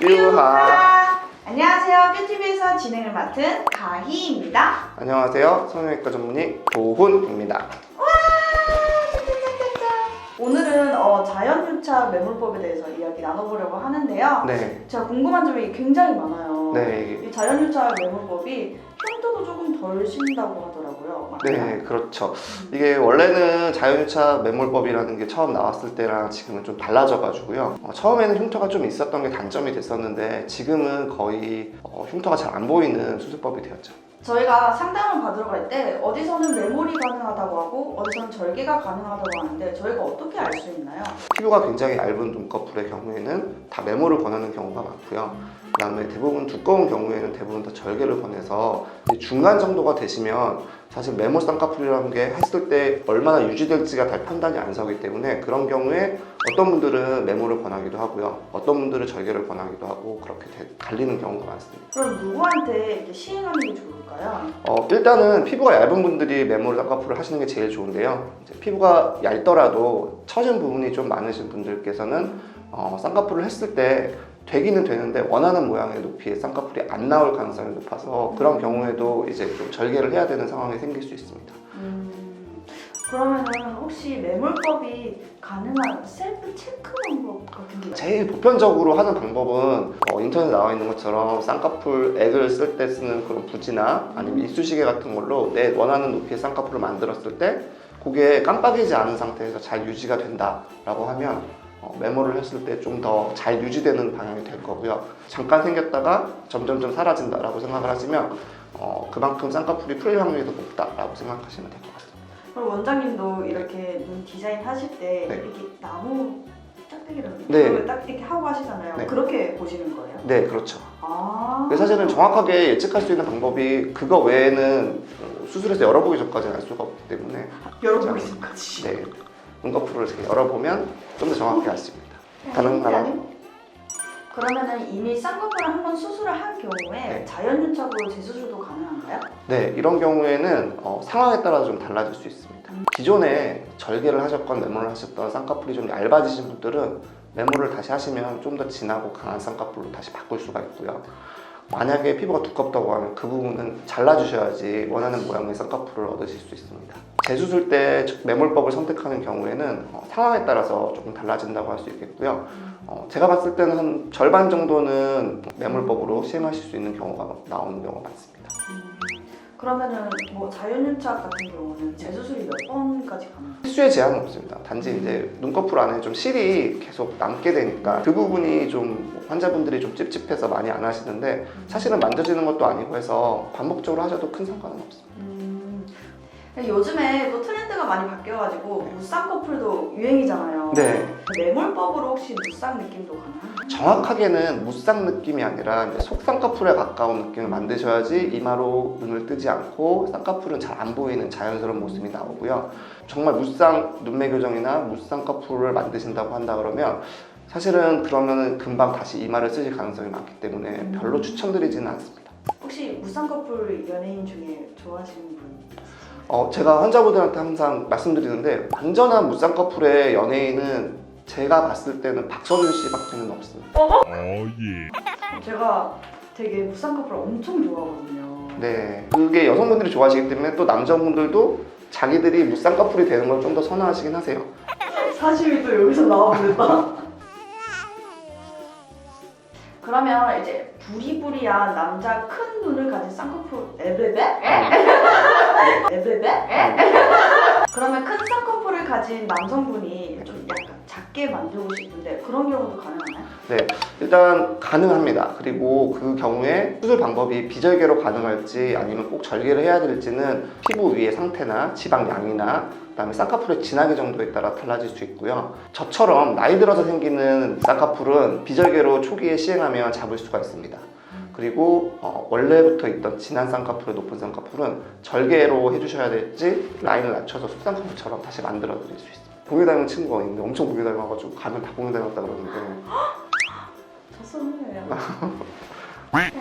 뷰하 안녕하세요. 뷰티비에서 진행을 맡은 가희입니다. 안녕하세요 성형외과 전문의 도훈입니다 오늘은 어, 자연유착 매몰법에 대해서 이야기 나눠보려고 하는데요. 네, 제가 궁금한 점이 굉장히 많아요. 네, 이 자연유착 매몰법이 흉터도 조금 덜 신다고 하더라고요. 네 그렇죠. 이게 원래는 자연유착 매몰법이라는 게 처음 나왔을 때랑 지금은 좀 달라져가지고요. 어, 처음에는 흉터가 좀 있었던 게 단점이 됐었는데 지금은 거의 어, 흉터가 잘 안 보이는 수술법이 되었죠 저희가 상담을 받으러 갈 때 어디서는 매몰이 가능하다고 하고 어디서는 절개가 가능하다고 하는데 저희가 어떻게 알 수 있나요? 피부가 굉장히 얇은 눈꺼풀의 경우에는 다 매몰을 권하는 경우가 많고요. 그다음에 대부분 두꺼운 경우에는 대부분 다 절개를 권해서 중간 정도가 되시면 사실 매몰 쌍꺼풀이라는 게 했을 때 얼마나 유지될지가 잘 판단이 안 서기 때문에 그런 경우에 어떤 분들은 매몰을 권하기도 하고요. 어떤 분들은 절개를 권하기도 하고 그렇게 돼- 갈리는 경우가 많습니다. 그럼 누구한테 이렇게 시행하는 게 좋을까요? 어, 일단은 피부가 얇은 분들이 매몰 쌍꺼풀을 하시는 게 제일 좋은데요. 이제 피부가 얇더라도 처진 부분이 좀 많으신 분들께서는 어, 쌍꺼풀을 했을 때 되기는 되는데 원하는 모양의 높이의 쌍꺼풀이 안 나올 가능성이 높아서 그런 경우에도 이제 좀 절개를 해야 되는 상황이 생길 수 있습니다. 음, 그러면은 혹시 매몰법이 가능한 셀프 체크 방법 같은 게? 제일 보편적으로 하는 방법은 어, 인터넷에 나와 있는 것처럼 쌍꺼풀 액을 쓸 때 쓰는 그런 부지나 아니면 이쑤시개 같은 걸로 내 원하는 높이의 쌍꺼풀을 만들었을 때 그게 깜빡이지 않은 상태에서 잘 유지가 된다라고 하면 어, 메모를 했을 때 좀 더 잘 유지되는 방향이 될 거고요. 잠깐 생겼다가 점점점 사라진다라고 생각을 하시면 어, 그만큼 쌍꺼풀이 풀릴 확률이 더 높다라고 생각하시면 될 것 같습니다. 그럼 원장님도 이렇게 눈 디자인 하실 때 네. 이렇게 나무 짝대기를 네. 그걸 딱 이렇게 하고 하시잖아요. 네. 그렇게 보시는 거예요? 네, 그렇죠. 아. 사실은 정확하게 예측할 수 있는 방법이 그거 외에는 어, 수술해서 열어보기 전까지는 알 수가 없기 때문에 열어보기 전까지. 네, 눈꺼풀을 이렇게 열어보면 좀 더 정확히 알 수 있습니다. 가능하나요? 그러면은 이미 쌍꺼풀을 한번 수술을 한 경우에 네. 자연유착으로 재수술도 가능한가요? 네, 이런 경우에는 어, 상황에 따라 좀 달라질 수 있습니다. 기존에 절개를 하셨건 매몰을 하셨던 쌍꺼풀이 좀 얇아지신 분들은 매몰을 다시 하시면 좀 더 진하고 강한 쌍꺼풀로 다시 바꿀 수가 있고요. 만약에 피부가 두껍다고 하면 그 부분은 잘라주셔야지 원하는 모양의 쌍꺼풀을 얻으실 수 있습니다. 재수술 때 매몰법을 선택하는 경우에는 어, 상황에 따라서 조금 달라진다고 할 수 있겠고요. 어, 제가 봤을 때는 한 절반 정도는 매몰법으로 시행하실 수 있는 경우가 나오는 경우가 많습니다. 음, 그러면은 뭐 자연유착 같은 경우는 재수술이 몇 번까지 가능해요? 횟수에 제한은 없습니다. 단지 이제 눈꺼풀 안에 좀 실이 계속 남게 되니까 그 부분이 좀 환자분들이 좀 찝찝해서 많이 안 하시는데 사실은 만져지는 것도 아니고 해서 반복적으로 하셔도 큰 상관은 없습니다. 음, 요즘에 또 트렌드가 많이 바뀌어가지고 무쌍꺼풀도 유행이잖아요. 네. 매몰법으로 혹시 무쌍 느낌도 가능한가요? 정확하게는 무쌍 느낌이 아니라 이제 속쌍꺼풀에 가까운 느낌을 만드셔야지 이마로 눈을 뜨지 않고 쌍꺼풀은 잘 안 보이는 자연스러운 모습이 나오고요. 정말 무쌍 눈매 교정이나 무쌍꺼풀을 만드신다고 한다 그러면 사실은 그러면은 금방 다시 이마를 쓰실 가능성이 많기 때문에 별로 추천드리지는 않습니다. 혹시 무쌍꺼풀 연예인 중에 좋아하시는 분? 어, 제가 환자분들한테 항상 말씀드리는데 완전한 무쌍꺼풀의 연예인은 제가 봤을 때는 박서준 씨밖에는 없습니다. 어, 예. 제가 되게 무쌍꺼풀 엄청 좋아하거든요. 네, 그게 여성분들이 좋아하시기 때문에 또 남자분들도 자기들이 무쌍꺼풀이 되는 걸 좀 더 선호하시긴 하세요. 사심이 또 여기서 나오는다. 그러면 이제 부리부리한 남자 큰 눈을 가진 쌍꺼풀 에베베? 에베베? 그러면 큰 쌍꺼풀을 가진 남성분이 좀 약간 작게 만들고 싶은데 그런 경우도 가능하나요? 네, 일단 가능합니다. 그리고 그 경우에 수술 방법이 비절개로 가능할지 아니면 꼭 절개를 해야 될지는 피부 위의 상태나 지방 양이나 그다음에 쌍꺼풀의 진하기 정도에 따라 달라질 수 있고요. 저처럼 나이 들어서 생기는 쌍꺼풀은 비절개로 초기에 시행하면 잡을 수가 있습니다. 그리고 어, 원래부터 있던 진한 쌍꺼풀의 높은 쌍꺼풀은 절개로 해주셔야 될지 라인을 낮춰서 속쌍꺼풀처럼 다시 만들어 드릴 수 있습니다. 봉이 닮은 친구가 있는데 엄청 봉이 닮아가지고 가면 다 봉이 닮았다 그러는데 저 선호해요.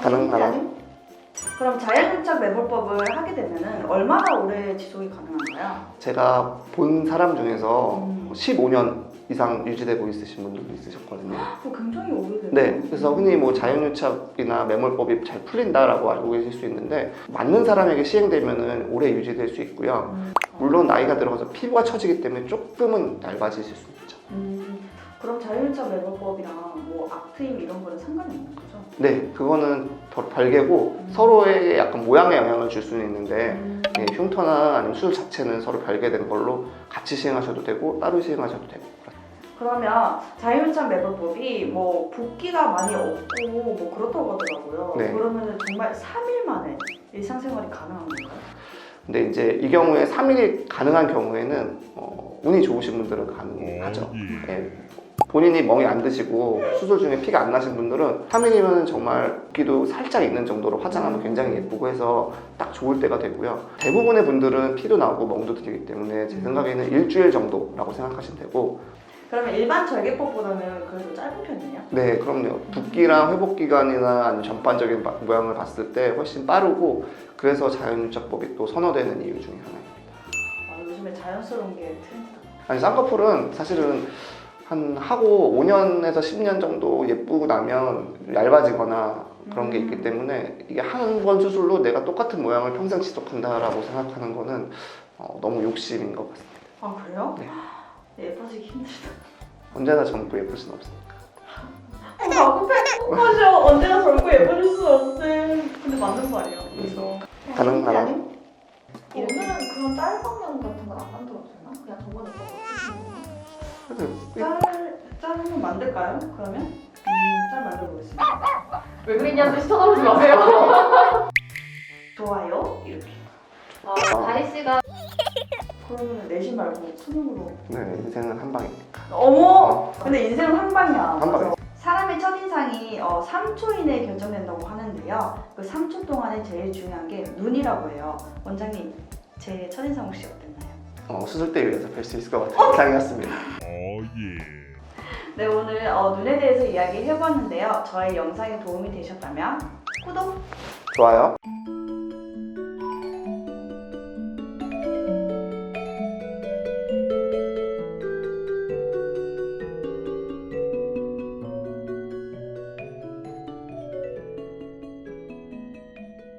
가능하나요? 그럼 자연유착 매몰법을 하게 되면 얼마나 오래 지속이 가능한가요? 제가 본 사람 중에서 음. 15년 이상 유지되고 있으신 분들도 있으셨거든요. 그거 굉장히 오래됐네. 네, 그래서 흔히 뭐 자연유착이나 매몰법이 잘 풀린다라고 알고 계실 수 있는데 맞는 사람에게 시행되면은 오래 유지될 수 있고요. 음. 물론 나이가 들어가서 피부가 처지기 때문에 조금은 얇아지실 수 있죠. 음, 그럼 자율차 매몰법이랑 뭐 악트임 이런 거는 상관이 없는 거죠? 네, 그거는 더 별개고 서로에게 약간 모양에 영향을 줄 수는 있는데 음. 예, 흉터나 아니면 수술 자체는 서로 별개된 걸로 같이 시행하셔도 되고 따로 시행하셔도 되고 그러면 자율차 매몰법이 뭐 붓기가 많이 없고 뭐 그렇다고 하더라고요. 네. 그러면 정말 3일 만에 일상생활이 가능한 건가요? 근데 이제 이 경우에 3일이 가능한 경우에는 어, 운이 좋으신 분들은 가능하죠. 어, 예. 예, 본인이 멍이 안 드시고 수술 중에 피가 안 나신 분들은 3일이면 정말 붓기도 살짝 있는 정도로 화장하면 굉장히 예쁘고 해서 딱 좋을 때가 되고요. 대부분의 분들은 피도 나오고 멍도 들기 때문에 제 생각에는 일주일 정도라고 생각하시면 되고 그러면 일반 절개법보다는 그래도 짧은 편이에요? 네 그럼요. 붓기랑 회복 기간이나 아니면 전반적인 바- 모양을 봤을 때 훨씬 빠르고 그래서 자연유착법이 또 선호되는 이유 중에 하나입니다. 아, 요즘에 자연스러운 게 트렌드다. 아니 쌍꺼풀은 사실은 한 하고 5년에서 10년 정도 예쁘고 나면 얇아지거나 그런 게 있기 때문에 이게 한 번 수술로 내가 똑같은 모양을 평생 지속한다라고 생각하는 거는 어, 너무 욕심인 것 같습니다. 아 그래요? 네. 예뻐지기 힘들다. 언제나 젊고 예쁠 수는 없으니까. 어, 자꾸 팩폭하셔. 언제나 젊고 예뻐질 수 없대. 근데 맞는 말이에요. 그래서 가능 가능. 오늘은 그런 짤방면 같은 걸안 만들어도 되나? 그냥 저번에 그거 그래서 짤, 짤 한번 만들까요? 그러면? 음, 짤 만들어 보겠습니다. 왜 그랬냐고 쳐다보지 마세요. 좋아요. 이렇게. 아, 다희 씨가 그러면 내신 말고 수능으로. 네 인생은 한 방이니까. 어머! 근데 인생은 한 방이야. 한. 그래서 사람의 첫인상이 어, 3초 이내에 결정된다고 하는데요. 그 3초 동안에 제일 중요한 게 눈이라고 해요. 원장님, 제 첫인상 혹시 어땠나요? 어, 수술 때 위해서 뵐수 있을 것 같은 이상이었습니다. 어, 예. 네, 오늘 어, 눈에 대해서 이야기 해봤는데요. 저의 영상이 도움이 되셨다면 구독, 좋아요.